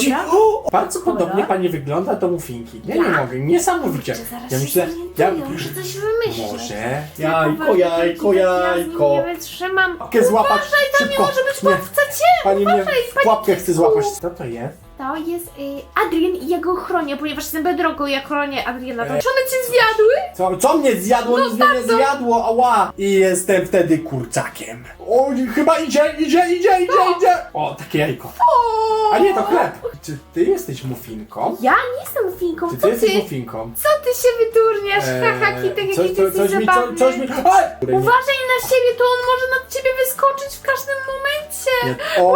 Dzi- dobra? o, bardzo podobnie pani wygląda do mufinki. Ja nie Ja? mogę, niesamowicie. Kurczę, zaraz Ja się myślę, ja... zorientują, muszę coś wymyślić. Może. Ja Jajko, jajko, taki ja z nim jajko. Nie wytrzymam. Mogę złapać Uważaj, szybko. nie może być Nie. cię! Pani mnie w pułapkę chce złapać. Co to jest? To jest y, Adrian i ja go chronię, ponieważ jestem bedrogą, ja chronię Adriana. Czy one cię zjadły? Co, co mnie zjadło? No Nic mnie nie zjadło, ała! I jestem wtedy kurczakiem. O, chyba idzie, idzie, idzie, idzie, idzie! O, takie jajko. O! A nie, to chleb. Czy ty jesteś mufinką? Ja nie jestem mufinką, Czy co ty jesteś ty? mufinką? Co ty się wyturniasz? Haha, kitek, jaki coś, ty jesteś coś, mi, co, coś mi... Aj! Uważaj na siebie, to on może na ciebie wyskoczyć w każdym momencie. O,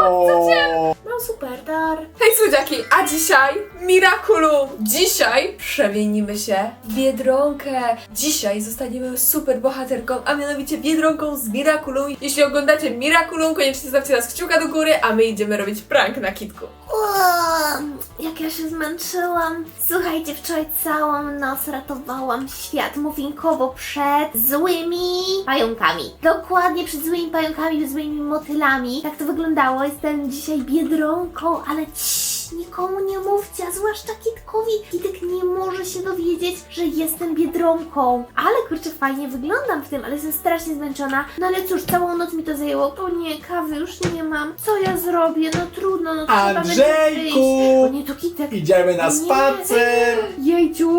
Mam super dar. Hej słodziaki, a dzisiaj Miraculum! Dzisiaj przemienimy się w Biedronkę. Dzisiaj zostaniemy super bohaterką, a mianowicie Biedronką z Miraculum. Jeśli oglądacie Miraculum, koniecznie zostawcie nas kciuka do góry, a my idziemy robić prank na kitku. Jak ja się zmęczyłam. Słuchajcie, wczoraj całą noc ratowałam świat mufinkowo przed złymi pająkami. Dokładnie przed złymi pająkami, złymi motylami. Tak to wyglądało. Jestem dzisiaj biedronką, ale ciii, nikomu nie mówcie, a zwłaszcza Kitkowi. Kitek nie może się dowiedzieć, że jestem biedronką. Ale kurczę, fajnie wyglądam w tym, ale jestem strasznie zmęczona. No ale cóż, całą noc mi to zajęło. O nie, kawy już nie mam. Co ja zrobię? No trudno, no trzeba będzie wyjść. Andrzejku! O nie, to Kitek. Idziemy na Nie. spacer! Jejciu,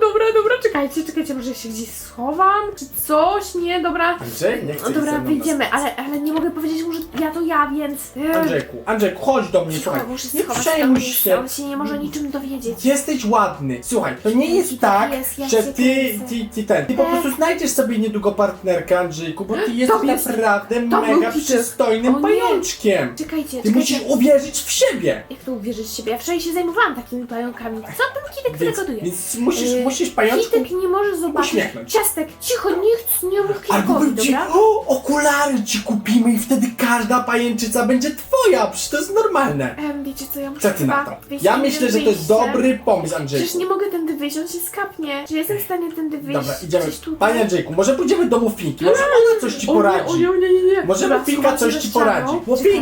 dobra, dobra, czekajcie, czekajcie, może się gdzieś schowam, czy coś, nie, dobra. Andrzej, nie chcę No iść ze dobra, mną na wyjdziemy, ale, ale nie mogę powiedzieć mu, że ja to ja, więc... Andrzejku, Andrzejku, chodź do mnie, Cicho, słuchaj. muszę Nie schować przejmuj miejsce, się. On się nie może niczym dowiedzieć. Jesteś ładny. Słuchaj, to nie jest Jaki tak, jest, ja że ty, kręcę. ty, ty ten. Ty po Tak. prostu znajdziesz sobie niedługo partnerkę, Andrzejku, bo ty jesteś jest- naprawdę to był mega przystojnym O nie. pajączkiem. Czekajcie, Ty czekajcie. musisz uwierzyć w siebie. Jak to uwierzyć w siebie? Ja wczoraj się zajmowałam takimi pająkami. Co ten Kitek Więc, wygaduje? więc musisz, Yy, musisz pajączku... Kitek nie może zobaczyć. uśmiechnąć. Ciastek, cicho, nie chcę, nie mów Albo Kitkowi, bym ci, dobra? o, okulary ci kupimy i wtedy każda pajęczyca będzie twoja. Przecież to jest normalne. Em, wiecie co, ja Co ty na to? wyjść Ja myślę, że to jest wyjście. dobry pomysł, Andrzejku. Przecież nie mogę tędy wyjść, on się skapnie. Czy jestem w stanie tędy wyjść? Dobra, idziemy. Gdzieś tutaj? Panie Andrzejku, może pójdziemy do Mufinki, może ona coś ci O nie, poradzi. O nie, o nie, nie, nie. Może Dobra, schowam coś ci ścianą. poradzi.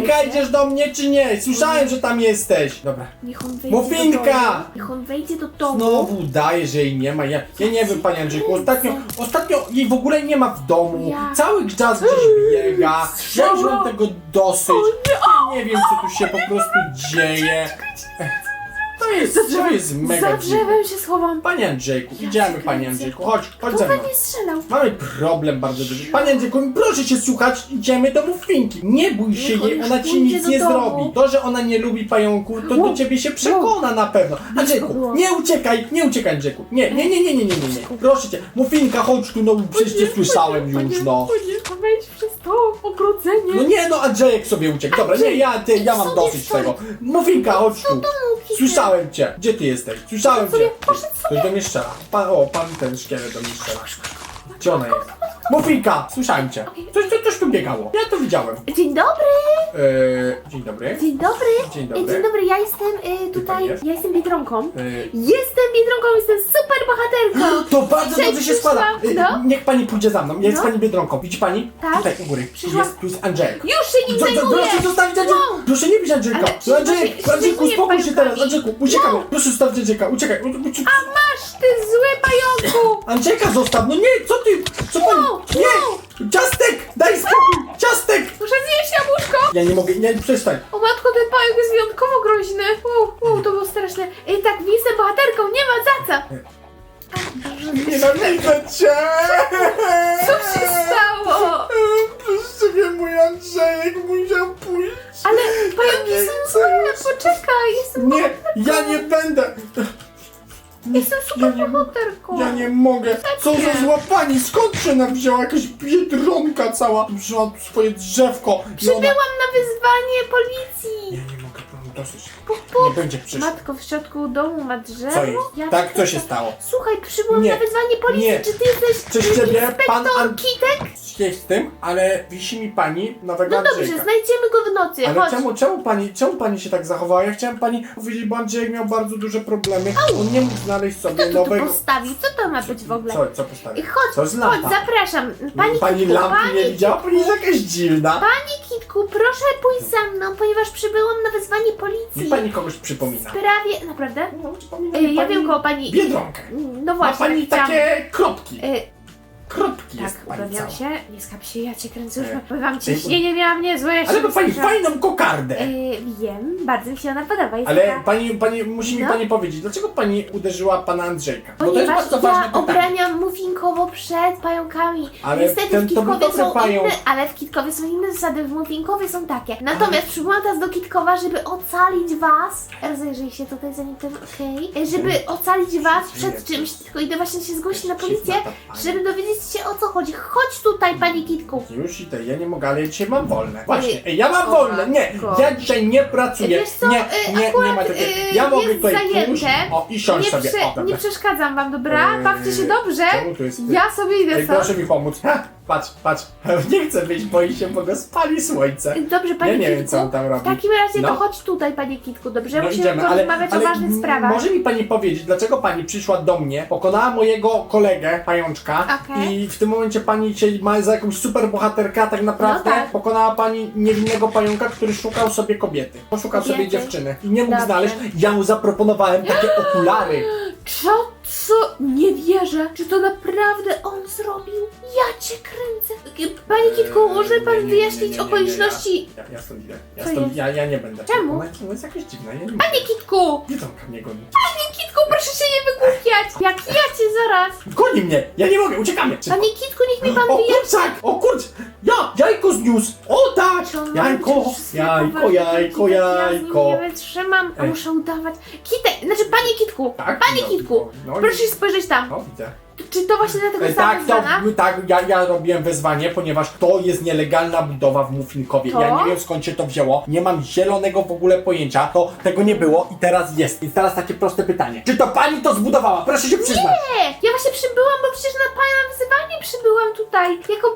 Czekajcie. idziesz do mnie czy nie? Słyszałem, że tam jesteś. Dobra. Niech on wejdzie Mufinka! do domu. Niech on wejdzie do domu. Znowu udaje, że jej nie ma. Ja, ja nie wiem, panie Andrzejku, ostatnio, ostatnio jej w ogóle nie ma w domu. Ja. Cały czas gdzieś biega. Ja już mam tego dosyć. Ja nie wiem, co tu się po prostu dzieje. To jest, to jest mega Za dziwne. drzewem się schowam. Panie Andrzejku, idziemy, panie. Andrzejku, chodź, chodź Kto ze mną. we mnie strzelał? Mamy problem bardzo duży. Panie Andrzejku, proszę się słuchać, idziemy do Mufinki. Nie bój się Niech on jej, już ona ci pójdzie nic do nie domu. zrobi. To, że ona nie lubi pająków, to Wow. do ciebie się przekona na pewno. Andrzejku, było. nie uciekaj, nie uciekaj Andrzejku. Nie, nie, nie, nie, nie, nie, nie, nie. Proszę cię, Mufinka, chodź tu, no przecież cię słyszałem już, no. Nie, wejdź to ogrodzenie. No nie, no Andrzejek sobie uciekł. Dobra, nie, ja, ty, ja mam Sobie dosyć stoi. tego. Mufinka, chodź tu. Słyszałem cię. Gdzie ty jesteś? Słyszałem sobie, cię. poszedł Ktoś do mnie strzela. Pan, o, pan ten szkielet do mnie strzela. Gdzie ona jest? Mufinka! Słyszałem cię. Coś, coś, coś tu biegało. Ja to widziałem. Dzień dobry, Eee, dzień dobry. dzień dobry. Dzień E, dobry. Dzień dobry, ja jestem e, tutaj, ja jestem Biedronką. Eee, Jestem Biedronką, jestem super bohaterką. to bardzo Cześć, dobrze się składa. Eee, no. Niech pani pójdzie za mną. Ja jest No. pani Biedronką. Widzi pani? Tak. Tutaj u góry. Tu Przyszłam. jest, tu jest Andrzejek. Już się nim zajmuję. Proszę zostawić Andrzejka! Wow. Proszę nie bić Andrzejka! Ale No przecież Andrzejek, właśnie się Andrzejku, zajmuję uspokój się teraz! Andrzejku, uciekamy! Proszę zostawić Andrzejka, uciekaj! A masz, ty zły pająku. Andrzejka zostaw! No nie, co ty? Co pani? Wow, Nie! Ciastek! Daj spokój! Ciastek! Muszę zjeść jabłuszko. Ja nie mogę, nie, przestań! O matko, ten pająk jest wyjątkowo groźny. Wow, wow, to było straszne. Ej, tak, jestem bohaterką, nie ma za co. Nienawidzę cię! Co się stało? Przez ciebie mój Andrzejek musiał pójść! Ale pająki Nie są złe, poczekaj, jestem, Nie, ja nie będę! Jestem Ja super nie, bohaterką. ja nie mogę! Co za zła pani! Skąd się nam wzięła jakaś biedronka cała? Wzięła tu swoje drzewko i ona... Przybyłam na wyzwanie policji. Ja nie mogę, mam dosyć. Puk, puk. Nie będzie przyszło. Matko w środku domu ma drzewo. Co jest? Ja Tak, co się stało? Słuchaj, przybyłam Nie. na wyzwanie policji. Nie. Czy ty jesteś Przez ciebie pan inspektor An- Kitek? Z tym, ale wisi mi pani nowego No dobrze, Andrzejka. znajdziemy go w nocy, Ale chodź. czemu, czemu, pani, czemu pani się tak zachowała? Ja chciałem pani powiedzieć, bo Andrzejek miał bardzo duże problemy. On nie mógł znaleźć sobie Kto tu nowego... postawił? Co to ma być w ogóle? Co, co postawił? Chodź, Co z chodź, lampa? zapraszam. Pani, Pani Kitku, lampy pani, nie widziała? Pani jest jakaś dziwna. Pani Kitku, proszę pójść za mną, ponieważ przybyłam na wezwanie policji. Mi pani kogoś przypomina. W sprawie... Naprawdę? No, przypomina mi ja pani wiem koło pani... Biedronkę. No Ma właśnie, pani chciałam- takie kropki. Y, Kropki tak, jest pani uprawiam się. Nie skap się, ja cię kręcę, już E, powiem ej, ciśnienie miałam niezłe, ja się Ale ma pani wystraszyłam. fajną kokardę. Y, wiem, bardzo mi się ona podoba. Jest Ale taka... pani, pani, musi mi No. pani powiedzieć, dlaczego pani uderzyła pana Andrzejka? Bo to jest Ponieważ bardzo ważne ja pytanie. obraniam muffinkowo przed pająkami. Ale Niestety ten w to był Kitkowie dobry są pająk. inne, ale w Kitkowie są inne zasady, w muffinkowie są takie. Natomiast przybyłam teraz do Kitkowa, żeby ocalić was. Rozejrzyj się tutaj zanim ten, okej. Żeby ocalić was przed czymś, tylko idę właśnie się zgłosić na policję, żeby dowiedzieć się o co chodzi. Chodź tutaj, pani Kitku. Już i to, ja nie mogę, ale ja dzisiaj mam wolne. Właśnie, ej, ja mam o wolne, nie, matko. ja dzisiaj nie pracuję. Wiesz co, nie, y, nie, nie akurat, ma takiego. y, Ja mogę jest tutaj zajęte. pójść, o i siąść Nie, sobie. prze- dobra. nie przeszkadzam wam, dobra? Bawcie się dobrze. czemu tu jest- Ja sobie idę Ej, stąd. proszę mi pomóc. Ha, patrz, patrz. Nie chcę wyjść, boi się, bo go spali słońce. Dobrze, pani Ja nie wiem, Kitku. co on tam robi. W takim razie No. to chodź tutaj, panie Kitku, dobrze? No Musimy idziemy, ale, porozmawiać o ważnych m- sprawach. może mi pani powiedzieć, dlaczego pani przyszła do mnie, pokonała mojego kolegę, pajączka Okej. i w tym momencie pani się ma za jakąś super bohaterkę, a tak naprawdę No tak. pokonała pani niewinnego pająka, który szukał sobie kobiety. Poszukał sobie Kobiety. dziewczyny i nie mógł Dobrze. znaleźć. Ja mu zaproponowałem takie okulary. Co? Co? Nie wierzę. Czy to naprawdę on zrobił? Ja cię kręcę. Panie Kitku, może Nie, pan nie, nie, wyjaśnić nie, nie, nie, okoliczności? Ja, ja stąd idę. Ja, Co stąd, jest? ja, ja nie będę. Czemu? Ona, ona jest jakaś dziwna. Ja nie Panie Kitku! Jedzonka mnie goni. Panie Kitku, proszę się nie wygłupiać! Jak ja zaraz! Goni mnie! Ja nie mogę, uciekamy! Panie Kitku, niech mi pan O kurczak! O kurcz! Ja! Jajko zniósł! O tak! Czy on ma Jajko! być Jajko, jajko, Ja z nim jajko! nie wytrzymam, a Ej. muszę udawać. Kitek, znaczy panie Kitku, Tak? panie No, Kitku, no, proszę spojrzeć tam. No widzę. Czy to właśnie dlatego E, tak, to, tak, ja, ja robiłem wezwanie, ponieważ to jest nielegalna budowa w Muffinkowie. To? Ja nie wiem skąd się to wzięło, nie mam zielonego w ogóle pojęcia, to tego nie było i teraz jest. I teraz takie proste pytanie. Czy to pani to zbudowała? Proszę się przyznać. Nie, ja właśnie przybyłam, bo przecież na pana wyzywanie przybyłam tutaj. Jako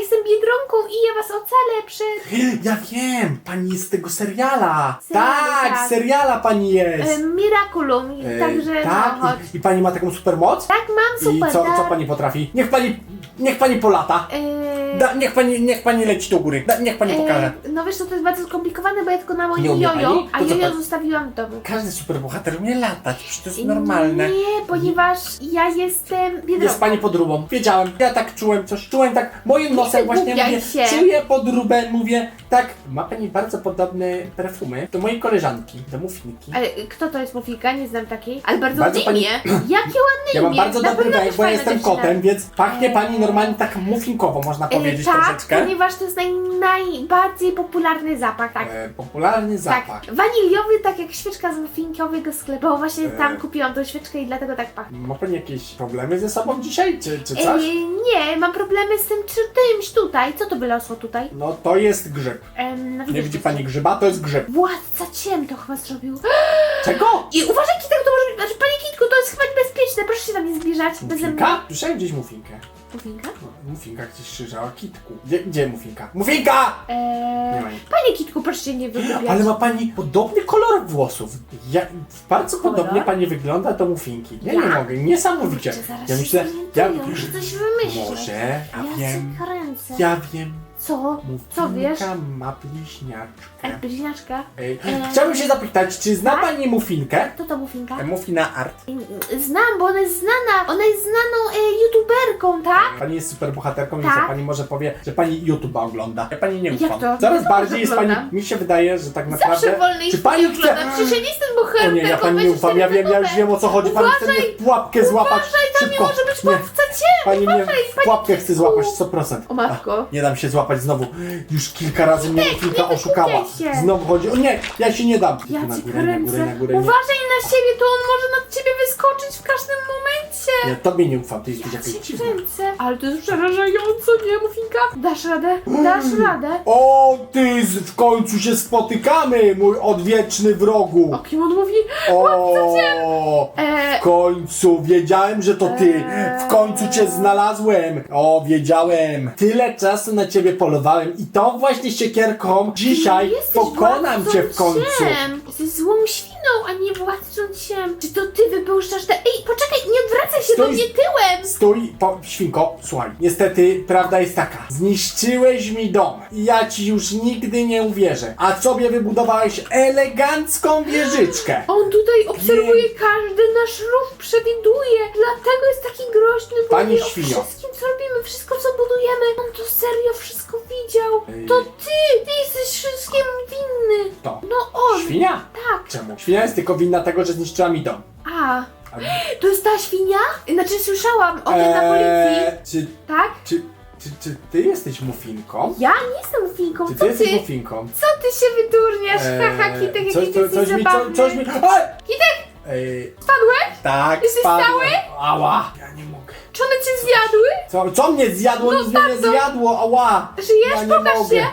jestem biedronką i ja was ocalę przed Ja wiem, pani jest z tego seriala. Serialu, tak, tak. seriala pani jest. e, Miraculum. E, Także tak, no chodź. i, i pani ma taką super moc? Tak, mam super, I co, tak. co pani potrafi? Niech pani, niech pani polata. E, Da, niech, pani, niech pani leci do góry. Da, niech pani pokaże. e, no wiesz co, to jest bardzo skomplikowane, bo ja tylko na Nie umie jojo, pani? a To co jojo zostawiłam w domu. Każdy superbohater umie latać, przecież to jest normalne. Nie, ponieważ ja jestem biedronką. Jest pani podróbą. Wiedziałem, ja tak czułem coś. Czułem tak moim nosem właśnie mówię, się. czuję podróbę, mówię, tak, ma pani bardzo podobne perfumy do mojej koleżanki, do Muffinki. Ale kto to jest Mufika? Nie znam takiej. Ale bardzo, Bardzo ładne imię. Jakie ładne Ja mam imię. bardzo Na dobry pewno bo fajna jestem dziewczyna. kotem, więc pachnie Eee. pani normalnie tak muffinkowo, można E, powiedzieć tak, troszeczkę. ponieważ to jest naj, najbardziej popularny zapach, tak. E, popularny zapach. Tak, waniliowy, tak jak świeczka z muffinkowego sklepu. Bo Właśnie E. tam kupiłam tą świeczkę i dlatego tak pachnie. Ma pani jakieś problemy ze sobą dzisiaj, czy, czy E, coś? nie, mam problemy z tym czy czymś tutaj. Co to wylosło tutaj? No to jest grzyb. Em, no Nie widzisz, widzi pani grzyba? To jest grzyb. Władca ciem to chyba zrobił. Czego? I uważaj, Kitek, to może być... Znaczy, panie Kitku, niebezpieczne. Proszę się tam nie zbliżać. Mnie. Mufinka? Słyszałem gdzieś mufinkę. Muffinka? No, mufinka gdzieś krzyżała kitku. Gdzie, gdzie mufinka? Mufinka! Nie Eee, ma jej. panie Kitku, proszę się nie wygłupiać. Ale ma pani podobny kolor włosów. Ja, bardzo Kolor? podobnie pani wygląda do mufinki. Ja nie mogę, niesamowicie. Kurczę, zaraz Ja się myślę, ja, muszę coś wymyślić. może, ja Ja wiem, cię kręcę. ja wiem, Co? Co wiesz? mufinka ma bliźniaczkę. Jak bliźniaczka? Ej, Eee. Chciałbym się zapytać, czy zna Tak? pani mufinkę? Kto to Muffinka? E, Mufina Art. Znam, bo ona jest znana. Ona jest znaną e, youtuberką, tak? Pani jest super bohaterką, więc Tak. jak pani może powie, że pani YouTube'a ogląda. Ja pani nie Jak ufam. to? Coraz Ja bardziej jest pani, oglądam. mi się wydaje, że tak naprawdę... Zawsze wolniej czy pani chce... oglądam. Przecież ja nie jestem O bohaterką. nie, ja pani nie ufam, ja wiem, ja już wiem o co chodzi. Pani chce mnie w pułapkę złapać. Uważaj, tam nie Szybko. może być Nie. łapca cię. Pani mnie Uważaj, w pani pułapkę chce złapać 100%. O matko. Nie dam się złapać złapać znowu. Już kilka razy mnie nie oszukała. się. Znowu chodzi. O nie, ja się nie dam. Ja na górę, na górę, kręcę. na górę. Nie. Uważaj na siebie, to on może na ciebie wyskoczyć w każdym momencie. Ja tobie nie ufam, ty jesteś Ja jakaś cię dziwna. kręcę. Ale to jest przerażająco, nie, Mufinka? Dasz radę? Dasz radę? O, ty, z- w końcu się spotykamy, mój odwieczny wrogu. O kim on mówi? O, Eee, w końcu, wiedziałem, że to ty. W końcu cię znalazłem. O, wiedziałem. Tyle czasu na ciebie polowałem i tą właśnie siekierką dzisiaj jesteś pokonam cię w końcu. Jesteś złą świną, a nie władcą ciem. Czy to ty wypuszczasz te... Ej, poczekaj, nie odwracaj się do mnie tyłem! Stój, po, świnko, słuchaj. Niestety, prawda jest taka. Zniszczyłeś mi dom i ja ci już nigdy nie uwierzę. A sobie wybudowałeś elegancką wieżyczkę. On tutaj obserwuje każdy nasz ruch, przewiduje. Dlatego jest taki groźny, bo Pani wie o świnio. wszystkim, co robimy, wszystko, co budujemy. On to serio wszystko widział. Ej. To ty! Ty jesteś wszystkim winny. To. No on. Świnia? Tak. Czemu? Świnia jest tylko winna tego, że zniszczyła mi dom. A, A- to jest ta świnia? Znaczy słyszałam o tym na policji. Eee, czy, Tak? czy, czy, czy ty jesteś mufinką? Ja nie jestem mufinką, Czy ty co jesteś ty? mufinką? Co ty się wydurniasz? Haha, Kitek, Eee, coś, jaki ty coś, jesteś mi, zabawny. co, coś mi... Ej! Kitek, Ej, spadłeś? tak, Jesteś spadłem. cały? Ała! Ja nie mogę. Czy one cię zjadły? Co, co mnie zjadło? Nic mnie nie bardzo. zjadło, ała! Żyjesz? Ja nie Pokaż mogę. się!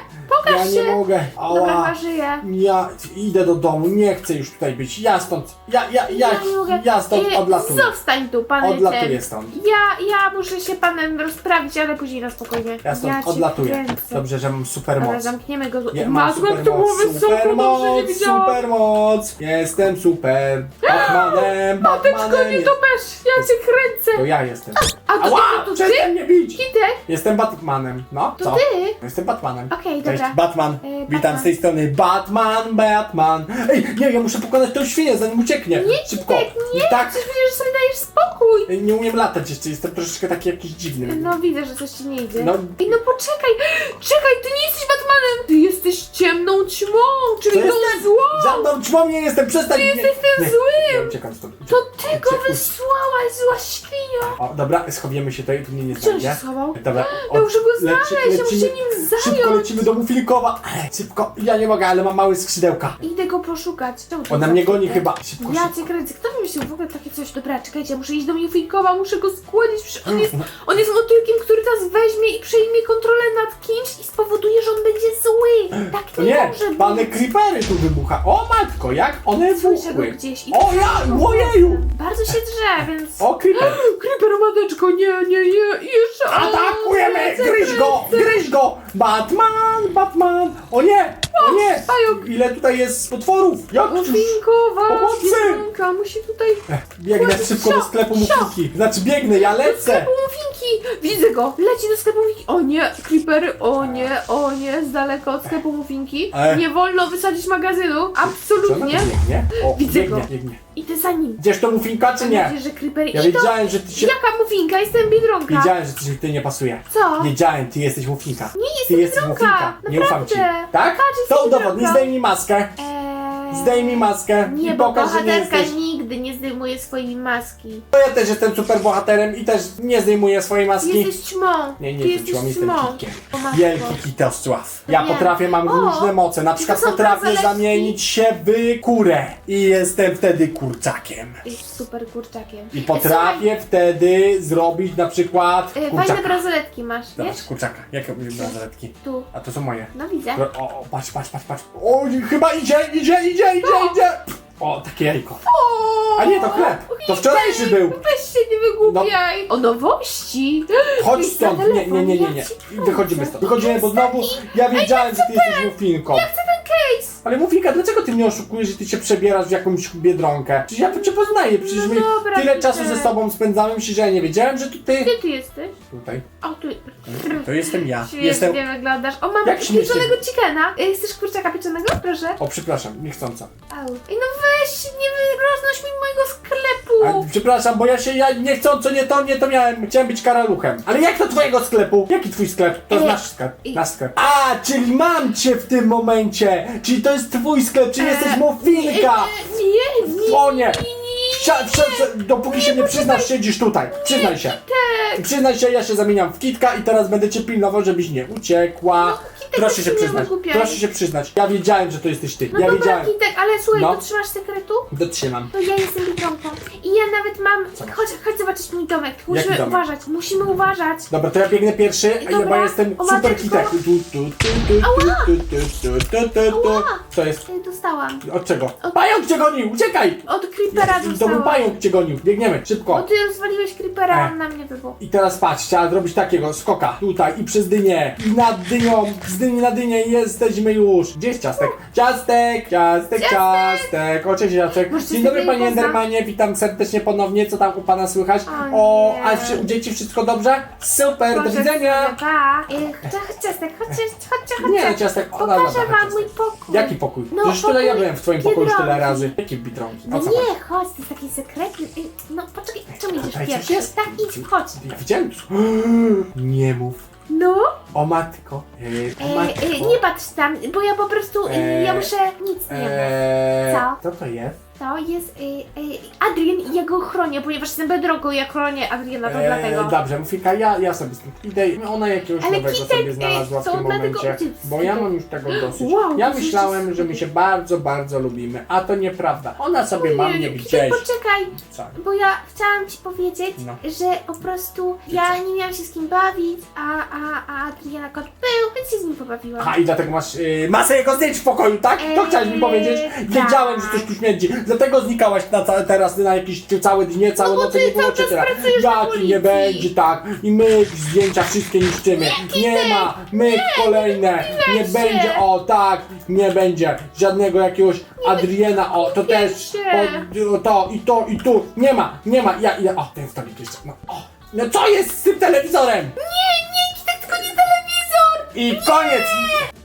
Pokaż Ja się! nie mogę, Dobra, ała! chyba żyję. Ja idę do domu, nie chcę już tutaj być. Ja stąd, ja, ja, ja, nie mogę. ja stąd E, odlatuję. Zostań tu, panem. Odlatuję stąd. Ja, ja muszę się panem rozprawić, ale później na spokojnie. Ja stąd cię odlatuję. kręcę. Dobrze, że mam super Dobra, moc. zamkniemy go. Nie, mam Mazłem super to było moc, wysoko, super dobrze nie moc, widziałam. super moc. Jestem super. Batmanem, Mateczko, Batmanem. nie jest- topesz, ja cię To kręcę. ja jestem. A to, Ała! to, to ty? Przestań mnie bić! Kitek? Jestem Batmanem. No, To co? ty? Jestem Batmanem. Okej, Cześć, dobra. Batman. Witam Batman. z tej strony. Batman, Batman. Ej, nie, ja muszę pokonać tą świnię, zanim ucieknie. Nie, Szybko. Kitek, nie, Tak. przecież widzisz, że sobie dajesz spokój. Ej, Nie umiem latać jeszcze, jestem troszeczkę taki jakiś dziwny. No widzę, że coś ci nie idzie. No. Ej, no poczekaj, czekaj, ty nie jesteś Batmanem! Ty jesteś ciemną ćmą, czyli To tą jestem- złą! Żadną ćmą nie jestem, przestań! Ty jesteś tym złym! Uciekam stąd. To ty go wysłałaś, zła świnio! O, dobra, schowiemy się tutaj, tu mnie nie Gdzie on się znajdzie. schował? Dobra, Ja muszę go znaleźć, ja muszę lecimy- nim Szybko zająć! lecimy do Mufilkowa. Ale szybko, ja nie mogę, ale mam małe skrzydełka. Idę go poszukać. Czemu Ona mnie goni chyba. Szybko, Ja szybko. cię kręcę. Kto wymyślił w ogóle takie coś? Dobra, czekajcie, muszę iść do Muffinkowa, muszę go skłonić. Przecież On jest, on jest motylkiem, który teraz weźmie i przejmie kontrolę nad kimś i spowoduje, że on będzie zły. Tak To nie, nie, może pane być. creepery tu wybucha. O matko, jak one Słyszę go wybuchły. gdzieś. I O ja, ojeju! Bardzo się drze, więc... O creeper. Creeper, mateczko, nie, nie, nie, jeszcze... Atakujemy! Gryź go! Gryź go! Batman! Batman! O nie! O nie! pająk. Ile tutaj jest potworów? Jak Pomocy! Biedronka, musi tutaj... Biegnę szybko do sklepu Mufinki. Znaczy biegnę, ja lecę! sklepu! Widzę go! Leci do sklepu Muffinki! O nie, creepery! O nie, o nie, z daleka od sklepu Muffinki. E. Nie wolno wysadzić magazynu! Czy ona tu Absolutnie! biegnie? O, Widzę biegnie, go. biegnie. Idę za nim. Gdzież to Mufinka, czy Mam nie? nadzieję, że creepery Ja idą. wiedziałem, że ty się... Jaka Muffinka? Jestem Biedronka! Wiedziałem, że ci ty nie pasuje. Co? Wiedziałem, ty jesteś Mufinka. Nie Ty jestem jesteś Biedronka! Mufinka. Nie ufam ci. Naprawdę. Tak? Patrz, jestem To udowodnij, Biedronka. zdejmij maskę. Eee... Zdejmij maskę Nie, i bo pokaż, że nie bohaterka jesteś. Nigdy nie zdejmuje swojej maski. To ja też jestem super bohaterem i też nie zdejmuję swojej maski. Jesteś ćmą. Nie, nie Ty jesteś jestem ćmą. kitkiem. O matko. Wielki kitosław. Ja Wiem. potrafię, mam O, różne moce. Na przykład to są potrafię bransoletki? zamienić się w kurę. I jestem wtedy kurczakiem. Jesteś super kurczakiem. I potrafię wtedy zrobić na przykład E, Fajne kurczaka. bransoletki masz, wiesz? Zobacz, kurczaka. Jakie mówię bransoletki? Tu. A to są moje. No widzę. O, o, patrz, patrz, patrz, patrz. O, chyba idzie, idzie, idzie, idzie, idzie. O, takie jajko. A nie, to chleb. To wczorajszy był. Weź się nie wygłupiaj. O nowości. Chodź stąd. Nie, nie, nie, nie, ja nie. Wychodzimy stąd. Wychodzimy, bo znowu ja wiedziałem, że ty jesteś mufinką. Chcę case. Ale Mufinka, dlaczego ty mnie oszukujesz, że ty się przebierasz w jakąś biedronkę? Przecież ja cię poznaję, przecież No my dobra, tyle Peter. czasu ze sobą spędzamy, myślisz, że ja nie wiedziałem, że to ty... Gdzie ty jesteś? Tutaj. O, tu. To jestem ja. Świetnie Jestem... wyglądasz. O, mam Jak śmiesznie. pieczonego chickena. E, Chcesz kurczaka pieczonego? Proszę. O, przepraszam, niechcąco. Au. Ej, no weź, nie roznoś mi mojego A, sklepu. przepraszam, bo ja się, ja niechcąco nie to, nie to miałem, chciałem być karaluchem. Ale jak to twojego sklepu? Jaki twój sklep? To jest E, nasz sklep, nasz sklep. A, czyli mam cię w tym momencie! Czyli to jest twój sklep, czyli jesteś mofinka! E, Nie, nie, O nie! Wsia, wsia, dopóki się nie przyznasz, siedzisz tutaj. Przyznaj się. Przyznaj się, ja się zamieniam w kitka i teraz będę cię pilnował, żebyś nie uciekła. Kitek Proszę też się przyznać. Proszę się przyznać. Ja wiedziałem, że to jesteś ty. No Ja dobra, wiedziałem. Kitek, ale słuchaj, No. dotrzymasz sekretu? Dotrzymam. To ja jestem Biedronką. I ja nawet mam... Chodź, chodź zobaczyć mój domek. Musimy domek? uważać, musimy uważać. Dobra, to ja biegnę pierwszy, a ja, bo Dobra, ja jestem o super mateczko. kitek. Tu, tu, tu, tu, tu, tu, tu, tu, tu, tu. Ała. To jest. Dostałam. Od czego? Pająk cię gonił! Uciekaj! Od Creepera To był dostałam. pająk cię gonił. Biegniemy, Bo szybko. ty rozwaliłeś Creepera, E. on na mnie wybuchł. I teraz patrz, trzeba zrobić takiego skoka tutaj i przez dynię. I nad dynią, z dyni na dynię jesteśmy już. Gdzie jest ciastek? Ciastek, ciastek, ciastek. O, cześć ciastek. Możecie Dzień dobry sobie panie Endermanie, witam serdecznie ponownie. Co tam u pana słychać? O O, nie. a wszy- u dzieci wszystko dobrze? Super, do widzenia. Pa. Ej, chodź, ciastek, chodźcie, chodźcie, chodźcie. Nie, ciastek, Pokażę dobra, wam ciastek. mój pokój. Jaki pokój? No, Przecież tyle ja pokój byłem w twoim pokoju już tyle Biedronki. razy. Jakie biedronki? No co nie, chodź, jest taki sekretny. Ej, No poczekaj, czemu idziesz coś pierwszy? Tak, idź, chodź. Ja widziałem. Nie mów. No. O matko. E, o E, matko. e, nie patrz tam, bo ja po prostu, e, E, ja muszę nic nie wiem. Eee, Co? Co to jest? To jest e, e, Adrian i ja go chronię, ponieważ jestem bedrogą, ja chronię Adriana, to Eee, dlatego. Dobrze, Mufika, ja, ja sobie z tym idę. Ona jakiegoś Ale nowego Kitek, sobie znalazła w to tym momencie, bo ja mam już tego dosyć. Wow, ja to myślałem, że my się bardzo, bardzo lubimy, a to nieprawda. Ona sobie ma mnie Kitek, gdzieś. poczekaj, Co? bo ja chciałam ci powiedzieć, No. że po prostu ja nie miałam się z kim bawić, a, a, a Adriana kot był, więc się z nim pobawiłam. Aha, i dlatego masz yy, masę jego zdjęć w pokoju, tak? To Eee, chciałeś mi powiedzieć? Wiedziałem, że tak. coś tu śmierdzi. Dlatego znikałaś na ca- teraz na jakieś całe dnie, całe No bo noce, ty nie było cały cię czas teraz. pracujesz na Ja ci nie policji. będzie tak. I my zdjęcia wszystkie niszczymy. Nie ma, my kolejne. Nie się. będzie, o tak, nie będzie żadnego jakiegoś Adriana, o to też, się. o, to i to i tu. Nie ma, nie ma. Ja, ja, o, ten stolik jeszcze, no, o. No co jest z tym telewizorem? Nie, nie, Kitek, tylko nie! I koniec!